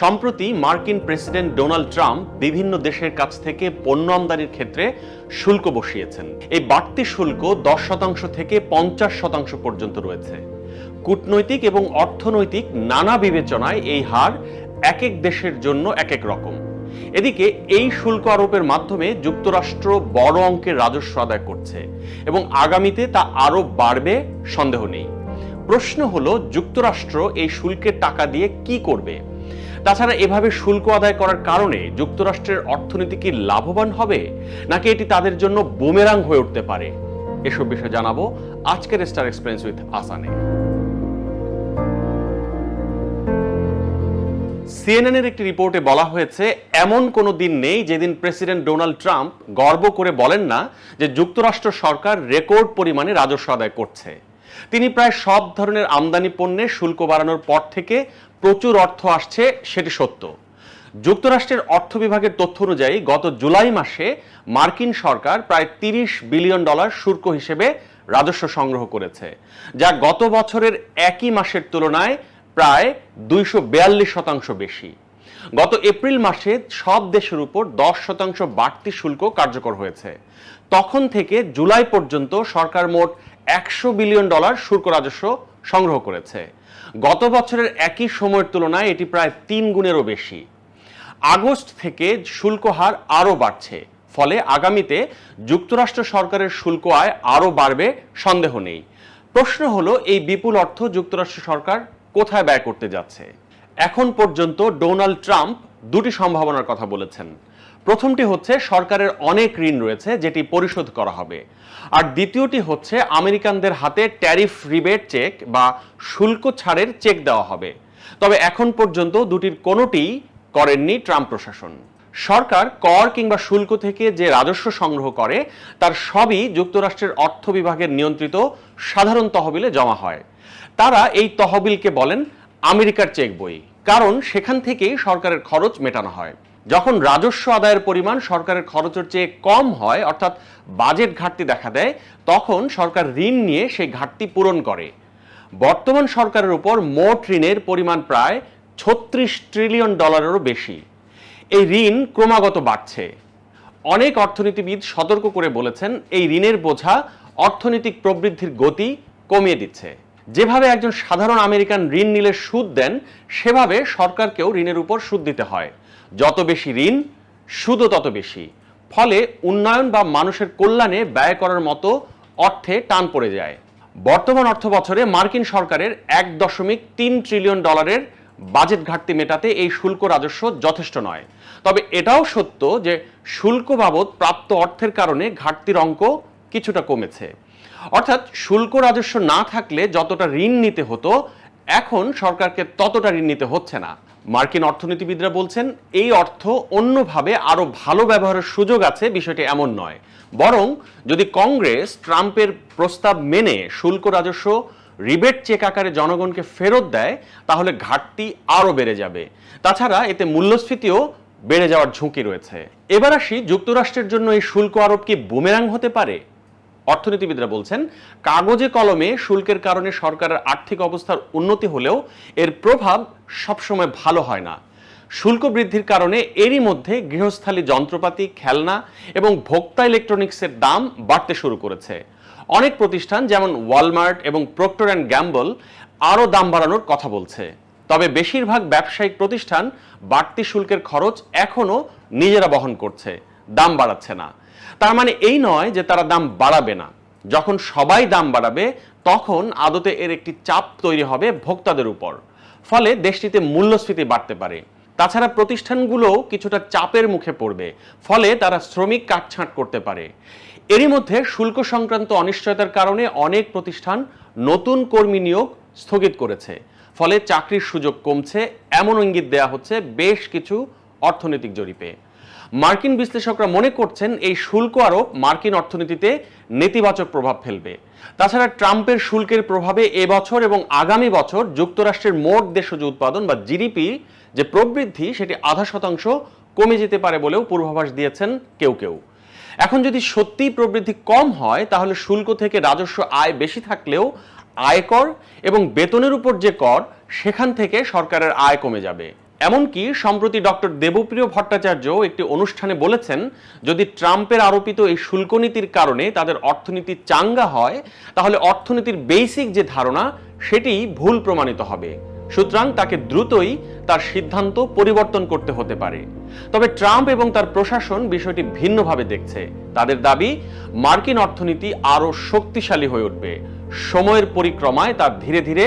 সম্প্রতি মার্কিন president Donald Trump বিভিন্ন দেশের কাছ থেকে পণ্য আমদানির ক্ষেত্রে শুল্ক বসিয়েছেন। এই বাড়তি শুল্ক দশ শতাংশ থেকে পঞ্চাশ শতাংশ পর্যন্ত রয়েছে। কূটনৈতিক এবং অর্থনৈতিক নানা বিবেচনায় এই হার এক এক দেশের জন্য এক এক রকম। এদিকে এই শুল্ক আরোপের মাধ্যমে যুক্তরাষ্ট্র বড় অঙ্কের রাজস্ব আদায় করছে এবং আগামীতে তা আরও বাড়বে, সন্দেহ নেই। প্রশ্ন হলো, যুক্তরাষ্ট্র এই শুল্কের টাকা দিয়ে কি করবে? তাছাড়া এভাবে শুল্ক আদায় করার কারণে যুক্তরাষ্ট্রের অর্থনীতি কি লাভবান হবে? নাকি এটি তাদের জন্য বুমেরাং হয়ে উঠতে পারে? এসব বিষয়ে জানাব আজকের স্টার এক্সপিরিয়েন্স উইথ আসানে সিএনএনের একটি রিপোর্টে বলা হয়েছে, এমন কোনো দিন নেই যেদিন প্রেসিডেন্ট ডোনাল্ড ট্রাম্প গর্ব করে বলেন না যে যুক্তরাষ্ট্র সরকার রেকর্ড পরিমাণে রাজস্ব আদায় করছে। তিনি প্রায় সব ধরনের আমদানি পণ্যে শুল্ক বাড়ানোর পর থেকে প্রচুর অর্থ আসছে, সেটি সত্য। যুক্তরাষ্ট্রের অর্থ বিভাগের তথ্য অনুযায়ী গত জুলাই মাসে মার্কিন সরকার প্রায় তিরিশ বিলিয়ন ডলার শুল্ক হিসেবে রাজস্ব সংগ্রহ করেছে, যা গত বছরের একই মাসের তুলনায় প্রায় দুইশো বিয়াল্লিশ শতাংশ বেশি। গত এপ্রিল মাসে সব দেশের উপর দশ শতাংশ বাড়তি শুল্ক কার্যকর হয়েছে। তখন থেকে জুলাই পর্যন্ত সরকার মোট একশো বিলিয়ন ডলার শুল্ক রাজস্ব সংগ্রহ করেছে। গত বছরের একই সময়ের তুলনায় এটি প্রায় তিন গুণেরও বেশি। আগস্ট থেকে শুল্ক হার আরও বাড়ছে, ফলে আগামীতে যুক্তরাষ্ট্র সরকারের শুল্ক আয় আরও বাড়বে সন্দেহ নেই। প্রশ্ন হলো, এই বিপুল অর্থ যুক্তরাষ্ট্র সরকার কোথায় ব্যয় করতে যাচ্ছে? এখন পর্যন্ত ডোনাল্ড ট্রাম্প দুটি সম্ভাবনার কথা বলেছেন। প্রথমটি হচ্ছে সরকারের অনেক ঋণ রয়েছে, যেটি পরিশোধ করা হবে। আর দ্বিতীয়টি হচ্ছে আমেরিকানদের হাতে ট্যারিফ রিবেট চেক বা শুল্ক ছাড়ের চেক দেওয়া হবে। তবে এখন পর্যন্ত দুটির কোনোটি করেননি ট্রাম্প প্রশাসন। সরকার কর কিংবা শুল্ক থেকে যে রাজস্ব সংগ্রহ করে, তার সবই যুক্তরাষ্ট্রের অর্থ বিভাগের নিয়ন্ত্রিত সাধারণ তহবিলে জমা হয়। তারা এই তহবিলকে বলেন আমেরিকার চেক বই, কারণ সেখান থেকেই সরকারের খরচ মেটানো হয়। যখন রাজস্ব আদায়ের পরিমাণ সরকারের খরচের চেয়ে কম হয়, অর্থাৎ বাজেট ঘাটতি দেখা দেয়, তখন সরকার ঋণ নিয়ে সেই ঘাটতি পূরণ করে। বর্তমান সরকারের উপর মোট ঋণের পরিমাণ প্রায় ছত্রিশ ট্রিলিয়ন ডলারেরও বেশি। এই ঋণ ক্রমাগত বাড়ছে। অনেক অর্থনীতিবিদ সতর্ক করে বলেছেন, এই ঋণের বোঝা অর্থনৈতিক প্রবৃদ্ধির গতি কমিয়ে দিচ্ছে। যেভাবে একজন সাধারণ আমেরিকান ঋণ নিলে সুদ দেন, সেভাবে সরকারকেও ঋণের উপর সুদ দিতে হয়। যত বেশি ঋণ, সুদও তত বেশি। ফলে উন্নয়ন বা মানুষের কল্যাণে ব্যয় করার মতো অর্থে টান পড়ে যায়। বর্তমান অর্থ বছরে মার্কিন সরকারের এক দশমিক তিন ট্রিলিয়ন ডলারের বাজেট ঘাটতি মেটাতে এই শুল্ক রাজস্ব যথেষ্ট নয়। তবে এটাও সত্য যে শুল্ক বাবদ প্রাপ্ত অর্থের কারণে ঘাটতির অঙ্ক কিছুটা কমেছে। অর্থাৎ শুল্ক রাজস্ব না থাকলে যতটা ঋণ নিতে হতো এখন সরকারকে ততটা ঋণ নিতে হচ্ছে না। মার্কিন অর্থনীতিবিদরা বলছেন, এই অর্থ অন্যভাবে আরও ভালো ব্যবহারের সুযোগ আছে, বিষয়টি এমন নয়। বরং, যদি কংগ্রেস ট্রাম্পের প্রস্তাব মেনে শুল্ক রাজস্ব, রিবেট চেক আকারে জনগণকে ফেরত দেয়, তাহলে ঘাটতি আরও বেড়ে যাবে। তাছাড়া এতে মূল্যস্ফীতিও বেড়ে যাওয়ার ঝুঁকি রয়েছে। এবার আসি যুক্তরাষ্ট্রের জন্য এই শুল্ক আরোপ কি বুমেরাং হতে পারে? অর্থনীতিবিদরা বলছেন, কাগজে কলমে শুল্কের কারণে সরকারের আর্থিক অবস্থার উন্নতি হলেও এর প্রভাব সবসময় ভালো হয় না। শুল্ক বৃদ্ধির কারণে এরই মধ্যে গৃহস্থালী যন্ত্রপাতি, খেলনা এবং ভোক্তা ইলেকট্রনিক্সের দাম বাড়তে শুরু করেছে। অনেক প্রতিষ্ঠান যেমন ওয়ালমার্ট এবং প্রক্টর অ্যান্ড গ্যাম্বল আরও দাম বাড়ানোর কথা বলছে। তবে বেশিরভাগ ব্যবসায়িক প্রতিষ্ঠান বাড়তি শুল্কের খরচ এখনও নিজেরা বহন করছে। দাম বাড়াচ্ছে না। তার মানে এই নয় যে তারা দাম বাড়াবে না। যখন সবাই দাম বাড়াবে, তখন আদতে এর একটি চাপ তৈরি হবে ভোক্তাদের উপর। ফলে দেশটিতে মূল্যস্ফীতি বাড়তে পারে। তাছাড়া প্রতিষ্ঠানগুলোও কিছুটা চাপের মুখে পড়বে। ফলে তারা শ্রমিক কাটছাঁট করতে পারে। এরই মধ্যে শুল্ক সংক্রান্ত অনিশ্চয়তার কারণে অনেক প্রতিষ্ঠান নতুন কর্মী নিয়োগ স্থগিত করেছে। ফলে চাকরির সুযোগ কমছে। এমন ইঙ্গিত দেয়া হচ্ছে বেশ কিছু অর্থনৈতিক জরিপে। মার্কিন বিশ্লেষকরা মনে করছেন এই শুল্ক আরোপ মার্কিন অর্থনীতিতে নেতিবাচক প্রভাব ফেলবে। তাছাড়া ট্রাম্পের শুল্কের প্রভাবে এবছর এবং আগামী বছর যুক্তরাষ্ট্রের মোট দেশজ উৎপাদন বা জিডিপি যে প্রবৃদ্ধি, সেটি আধা শতাংশ কমে যেতে পারে বলেও পূর্বাভাস দিয়েছেন কেউ কেউ। এখন যদি সত্যিই প্রবৃদ্ধি কম হয়, তাহলে শুল্ক থেকে রাজস্ব আয় বেশি থাকলেও আয়কর এবং বেতনের উপর যে কর, সেখান থেকে সরকারের আয় কমে যাবে। এমনকি সম্প্রতি ডক্টর দেবপ্রিয় ভট্টাচার্য একটি অনুষ্ঠানে বলেছেন, যদি ট্রাম্পের আরোপিত এই শুল্ক নীতির কারণে তাদের অর্থনীতি চাঙ্গা হয়, তাহলে অর্থনীতির বেসিক যে ধারণা, সেটি ভুল প্রমাণিত হবে। সুতরাং তাকে দ্রুতই তার সিদ্ধান্ত পরিবর্তন করতে হতে পারে। তবে ট্রাম্প এবং তার প্রশাসন বিষয়টি ভিন্নভাবে দেখছে। তাদের দাবি, মার্কিন অর্থনীতি আরও শক্তিশালী হয়ে উঠবে। সময়ের পরিক্রমায় তা ধীরে ধীরে